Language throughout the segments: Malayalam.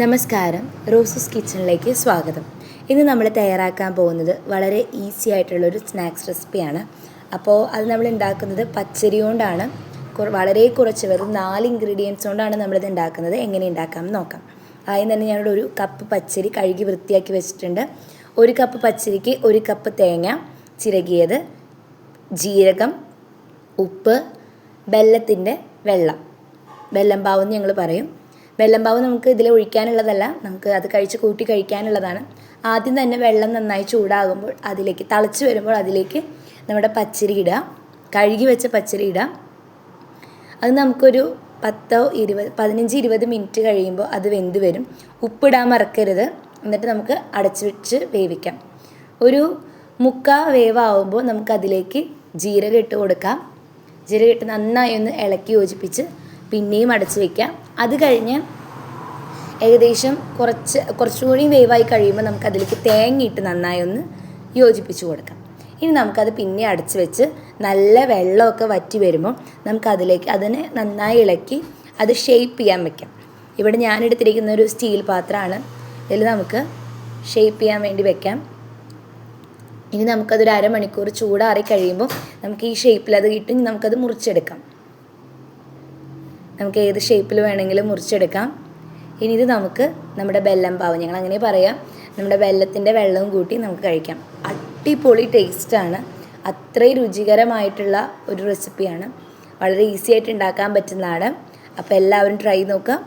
നമസ്കാരം. റോസസ് കിച്ചണിലേക്ക് സ്വാഗതം. ഇന്ന് നമ്മൾ തയ്യാറാക്കാൻ പോകുന്നത് വളരെ ഈസി ആയിട്ടുള്ളൊരു സ്നാക്സ് റെസിപ്പിയാണ്. അപ്പോൾ അത് നമ്മൾ ഉണ്ടാക്കുന്നത് പച്ചരി കൊണ്ടാണ്. വളരെ കുറച്ച് വെറും നാല് ഇൻഗ്രീഡിയൻസ് കൊണ്ടാണ് നമ്മളിത് ഉണ്ടാക്കുന്നത്. എങ്ങനെ ഉണ്ടാക്കാമെന്ന് നോക്കാം. ആദ്യം തന്നെ ഞാനിവിടെ ഒരു കപ്പ് പച്ചരി കഴുകി വൃത്തിയാക്കി വെച്ചിട്ടുണ്ട്. ഒരു കപ്പ് പച്ചരിക്ക് ഒരു കപ്പ് തേങ്ങ ചിരകിയത് ജീരകം ഉപ്പ് വെല്ലത്തിന്റെ വെള്ളം. വെല്ലം പാവെന്ന് ഞങ്ങൾ പറയും. വെല്ലം പാവ് നമുക്ക് ഇതിൽ ഒഴിക്കാനുള്ളതല്ല നമുക്ക് അത് കഴിച്ച് കൂട്ടി കഴിക്കാനുള്ളതാണ്. ആദ്യം തന്നെ വെള്ളം നന്നായി ചൂടാകുമ്പോൾ അതിലേക്ക് തിളച്ച് വരുമ്പോൾ അതിലേക്ക് നമ്മുടെ പച്ചരി ഇടുക കഴുകി വെച്ച പച്ചരി ഇടുക. അത് നമുക്കൊരു പത്തോ ഇരുപത് പതിനഞ്ച് ഇരുപത് മിനിറ്റ് കഴിയുമ്പോൾ അത് വെന്ത് വരും. ഉപ്പിടാൻ മറക്കരുത് എന്നിട്ട് നമുക്ക് അടച്ചു വെച്ച് വേവിക്കാം. ഒരു മുക്കാ വേവാകുമ്പോൾ നമുക്കതിലേക്ക് ജീരകം ഇട്ട് കൊടുക്കാം. ജീരകം ഇട്ട് നന്നായി ഒന്ന് ഇളക്കി യോജിപ്പിച്ച് പിന്നെയും അടച്ചു വെക്കാം. അത് കഴിഞ്ഞ് ഏകദേശം കുറച്ച് കുറച്ചുകൂടി വേവായി കഴിയുമ്പോൾ നമുക്ക് അതിലേക്ക് തേങ്ങയിട്ട് നന്നായി ഒന്ന് യോജിപ്പിച്ച് കൊടുക്കാം. ഇനി നമുക്കത് പിന്നെ അടച്ചു വെച്ച് നല്ല വെള്ളമൊക്കെ വറ്റി വരുമ്പോൾ നമുക്കതിലേക്ക് അതിനെ നന്നായി ഇളക്കി അത് ഷേപ്പ് ചെയ്യാൻ വെക്കാം. ഇവിടെ ഞാൻ എടുത്തിരിക്കുന്ന ഒരു സ്റ്റീൽ പാത്രമാണ്. ഇതിൽ നമുക്ക് ഷേപ്പ് ചെയ്യാൻ വേണ്ടി വെക്കാം. ഇനി നമുക്കതൊരു അരമണിക്കൂർ ചൂടാറി കഴിയുമ്പോൾ നമുക്ക് ഈ ഷേപ്പിൽ അത് കിട്ടും നമുക്കത് മുറിച്ചെടുക്കാം. നമുക്ക് ഏത് ഷേപ്പിൽ വേണമെങ്കിലും മുറിച്ചെടുക്കാം. ഇനി ഇത് നമുക്ക് നമ്മുടെ ബെല്ലം പാവ് ഞങ്ങൾ അങ്ങനെ പറയാം. നമ്മുടെ വെല്ലത്തിന്റെ വെള്ളവും കൂട്ടി നമുക്ക് കഴിക്കാം. അടിപൊളി ടേസ്റ്റാണ് അത്രയും രുചികരമായിട്ടുള്ള ഒരു റെസിപ്പിയാണ് വളരെ ഈസി ആയിട്ട് ഉണ്ടാക്കാൻ പറ്റുന്നതാണ്. അപ്പോൾ എല്ലാവരും ട്രൈ നോക്കുക.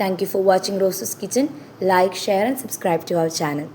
Thank you for watching roses kitchen like share and subscribe to our channel